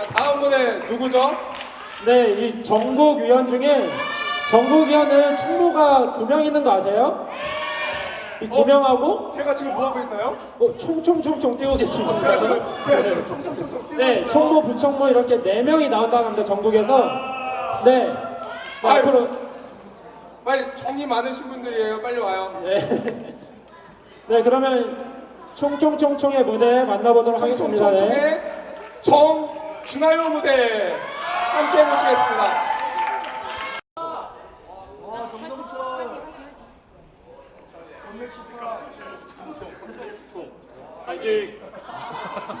자, 다음 무대 누구죠? 네, 이 전국 위원 중에 전국 위원은 총무가 두 명 있는 거 아세요? 이 두 어? 명하고 제가 지금 뭐 하고 있나요? 어, 총총총총 뛰고 계십니다. 제가 지금 제가 지금 총총총총 뛰고 네, 있어요. 총무, 부총무 이렇게 네 명이 나온다고 합니다. 전국에서. 네. 네, 아유. 앞으로 빨리 정이 많으신 분들이에요. 빨리 와요. 네. 네, 그러면 총총총총의 무대 만나보도록 하겠습니다. 네. 총총총의 정 준하요 무대 함께 보시겠습니다. 이맘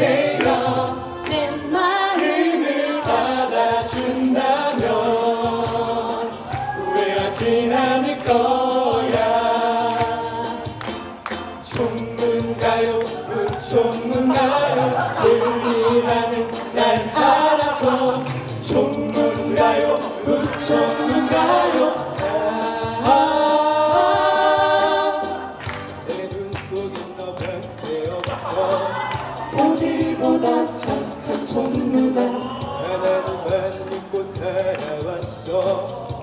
그때여 내 마음을 받아준다면 후회하진 않을 거야. 총문가요 부총문가요. 늘리라는 날 알아줘. 총문가요 부총문가요 착한 총무다 하나님만 믿고 살아왔어.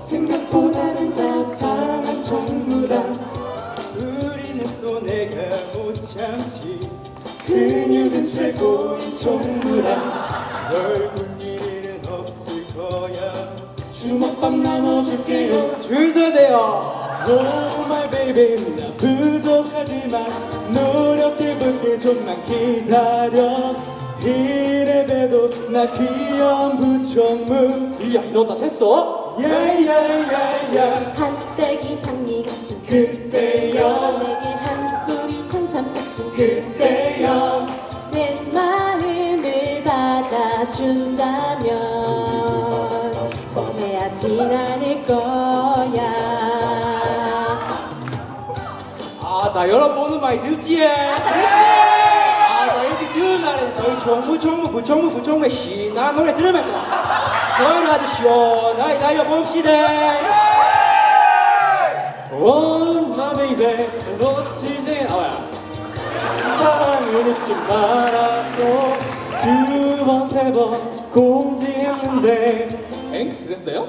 생각보다는 자상한 총무다. 우리는 또 내가 못 참지. 근육은 최고인 총무다. 얼굴 일은 없을 거야. 주먹밥 나눠줄게요. 줄 서세요. Oh my baby. 나 부족하지만 노력해볼게. 좀만 기다려 이래봬도 나 귀여운 부총무 야 이러다 샜어? 야야야야 한때기 장미 같은 그때여. 내게 한 뿌리 산삼 같은 그때여. 내 마음을 받아준다면 후회하진 않을 거야. 아, 나 여러분은 많이 듣지? 아, 정부, 정부, 부정부, 부정부의 신나는 노래 들으면서 노래를 아주 시원하게 달려봅시다. 오, 나 베이베, 놓치지 않아. 사랑을 잊지 말아도 두 번, 세 번 공지했는데 엥? 그랬어요?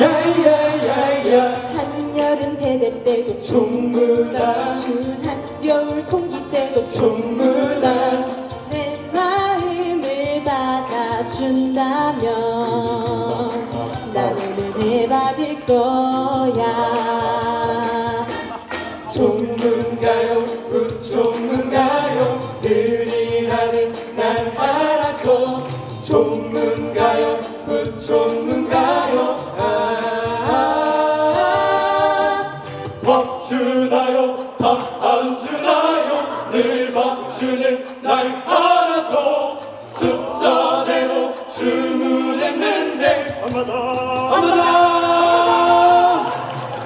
야야야야 한여름 대대 때도 총무다 추운 한겨울 통기 때도 마음을 받아 준다면 나는 은혜 받을 거야 주문했는데 안 맞아. 안 맞아.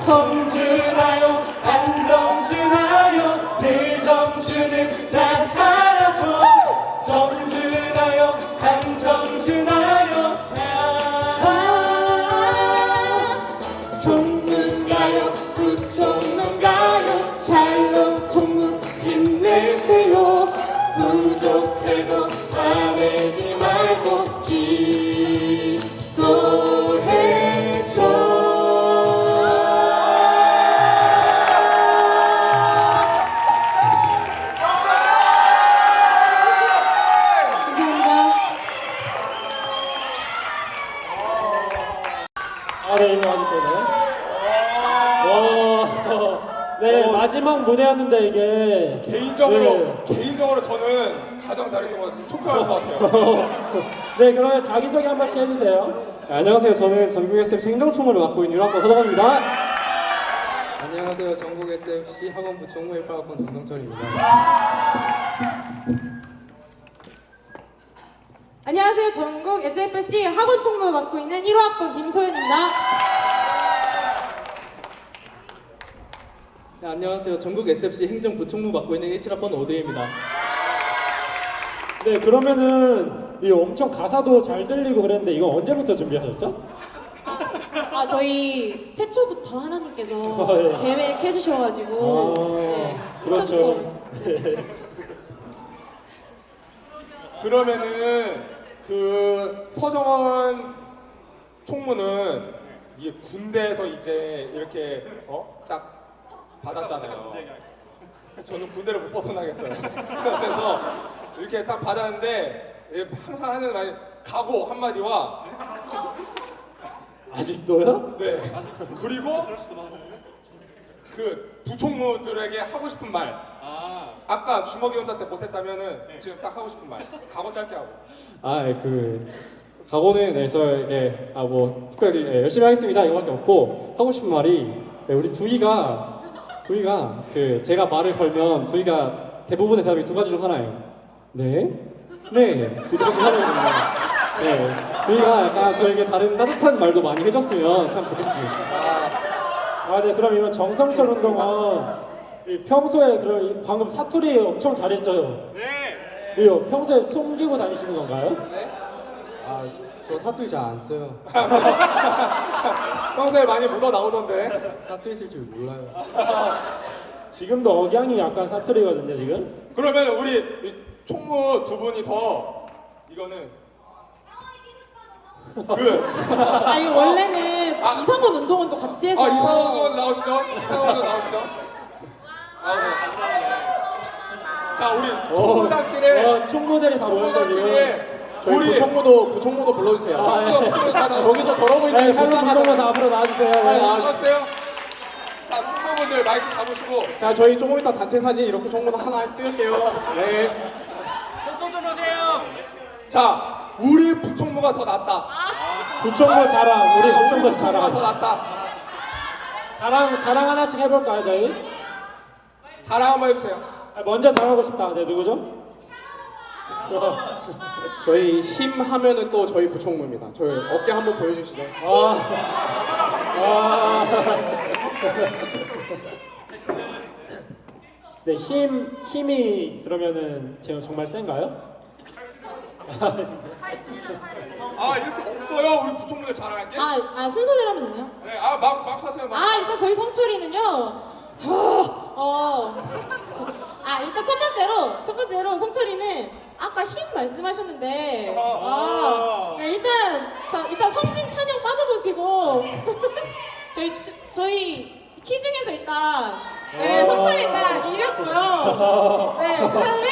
정주나요 안정주나요 늘 정주는 날 알아줘. 정주나요 안정주나요 아, 총 마지막 무대였는데 이게 개인적으로 네. 개인적으로 저는 가장 잘했던 것 같아요. 촉구할 것 같아요. 네, 그러면 자기소개 한 번씩 해주세요. 네, 안녕하세요. 저는 전국 SFC 행정총무를 맡고 있는 유학번 서정입니다. 안녕하세요. 전국 SFC 학원부 총무 1학번 정동철입니다. 안녕하세요. 전국 SFC 학원 총무 맡고 있는 1호 학번 김소연입니다. 네, 안녕하세요. 전국 SFC 행정부총무 맡고 있는 17학번 오드입니다. 네, 그러면은 이 엄청 가사도 잘 들리고 그랬는데 이거 언제부터 준비하셨죠? 아 저희 태초부터 하나님께서 아, 예. 계획해 주셔가지고 아, 네, 그렇죠. 태초부터. 그러면은 그 서정원 총무는 이게 군대에서 이제 이렇게 어 딱 받았잖아요. 저는 군대를 못 벗어나겠어요. 그래서 이렇게 딱 받았는데 예, 항상 하는 말이 각오 한마디와 아직도요? 네. 그리고 그 부총무들에게 하고 싶은 말. 아까 주먹이 온다 때 못했다면은 지금 딱 하고 싶은 말. 각오 짧게 하고. 아, 예, 그 각오는 네, 저에게 아뭐 특별히 예, 열심히 하겠습니다. 이거밖에 없고 하고 싶은 말이 네, 우리 두이가 두이가 그 제가 말을 걸면 두이가 대부분의 대답이 두 가지 중 하나예요. 네, 네, 두 가지 하나거든요. 네, 두이가 약간 저에게 다른 따뜻한 말도 많이 해줬으면 참 좋겠습니다. 아, 네, 그럼 이번 정성철 운동은 이 평소에 그런 이 방금 사투리 엄청 잘했죠? 네. 이거 평소에 숨기고 다니시는 건가요? 아, 저 사투리 잘 안 써요. 평소에 많이 묻어 나오던데 사투리 쓸 줄 몰라요. 지금도 억양이 약간 사투리거든요, 지금. 그러면 우리 이 총무 두 분이서 이거는 그 아니 원래는 아. 이상원 운동원도 같이 해서 아, 이상원 나오시죠? 이상원 나오시죠? 아, 네. 자, 우리 총무단끼리 와, 총무들이 다 총무단끼리 우리 부총무도 부총무도 불러주세요. 아, 예. 저기서 저러고 네, 있는데 샬롬 불쌍하다. 부총무 다 앞으로 나와주세요. 네. 나와주세요. 자, 총무분들 마이크 잡으시고 자, 저희 조금 이따 단체 사진 이렇게 총무 하나 찍을게요. 네. 자, 우리 부총무가 더 낫다. 부총무 자랑, 우리 자, 부총무 부총무가 더 자랑. 낫다. 자랑, 자랑 하나씩 해볼까요, 저희? 자랑 한번 해주세요. 아, 먼저 자랑하고 싶다. 네, 누구죠? 저희 힘 하면은 또 저희 부총무입니다. 저희 어깨 한번 보여주시죠. 아, 아. 네, 힘, 힘이 그러면은 지금 정말 센가요? 아, 이렇게 없어요. 우리 부총무들 자랑할 게. 아, 아 순서대로 하면 되나요? 네, 아, 막, 막 하세요. 막. 아 일단 저희 성철이는요. 어. 아 일단 첫 번째로 첫 번째로 성철이는 아까 힘 말씀하셨는데 아 네, 일단 자 일단 성진 찬영 빠져보시고 저희 주- 저희 키 중에서 일단 네 성철이 일단 이겼고요. 네 그다음에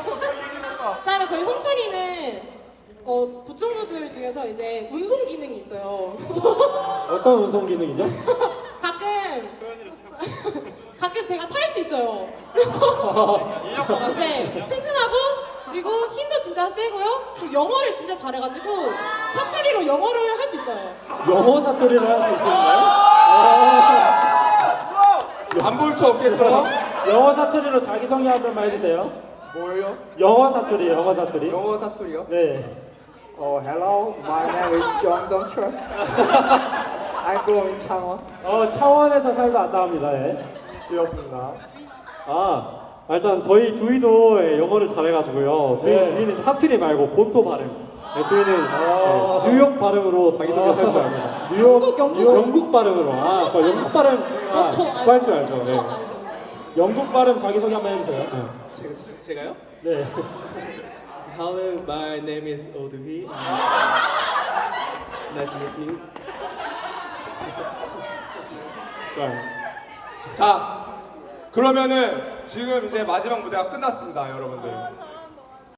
그다음에 저희 성철이는 어 부총무들 중에서 이제 운송 기능이 있어요. 그래서 어떤 운송 기능이죠? 가끔 가끔 제가 탈 수 있어요. 그래서 네 튼튼하고 그리고 힘도 진짜 세고요. 그리고 영어를 진짜 잘해가지고 사투리로 영어를 할 수 있어요. 영어 사투리를 할 수 있을까요? 안 볼 수 없겠죠? 영어 사투리로 자기 소개 한 번만 해주세요. 뭐요? 영어 사투리, 영어 사투리. 영어 사투리요? 네. Oh, hello. My name is John Songchul. I'm from Changwon. 어, 차원에서 살다 왔다 합니다. 예. 반갑습니다. 아 일단 저희 두이도 예, 영어를 잘해가지고요. 저희 네. 두이는 사투리 말고 본토 발음. 네, 저희는 네, 뉴욕 발음으로 자기소개할 줄 압니다. 뉴욕, 영국, 영국. 뉴욕, 영국 발음으로. 아, 저 영국 발음 어, 저 할줄 알죠. 저 네. 영국 발음 자기 소개 한번 해주세요. 제가, 제가요? 네. Hello, my name is Odui. Nice to meet you. 좋아요. 자, 그러면은 지금 이제 마지막 무대가 끝났습니다, 여러분들.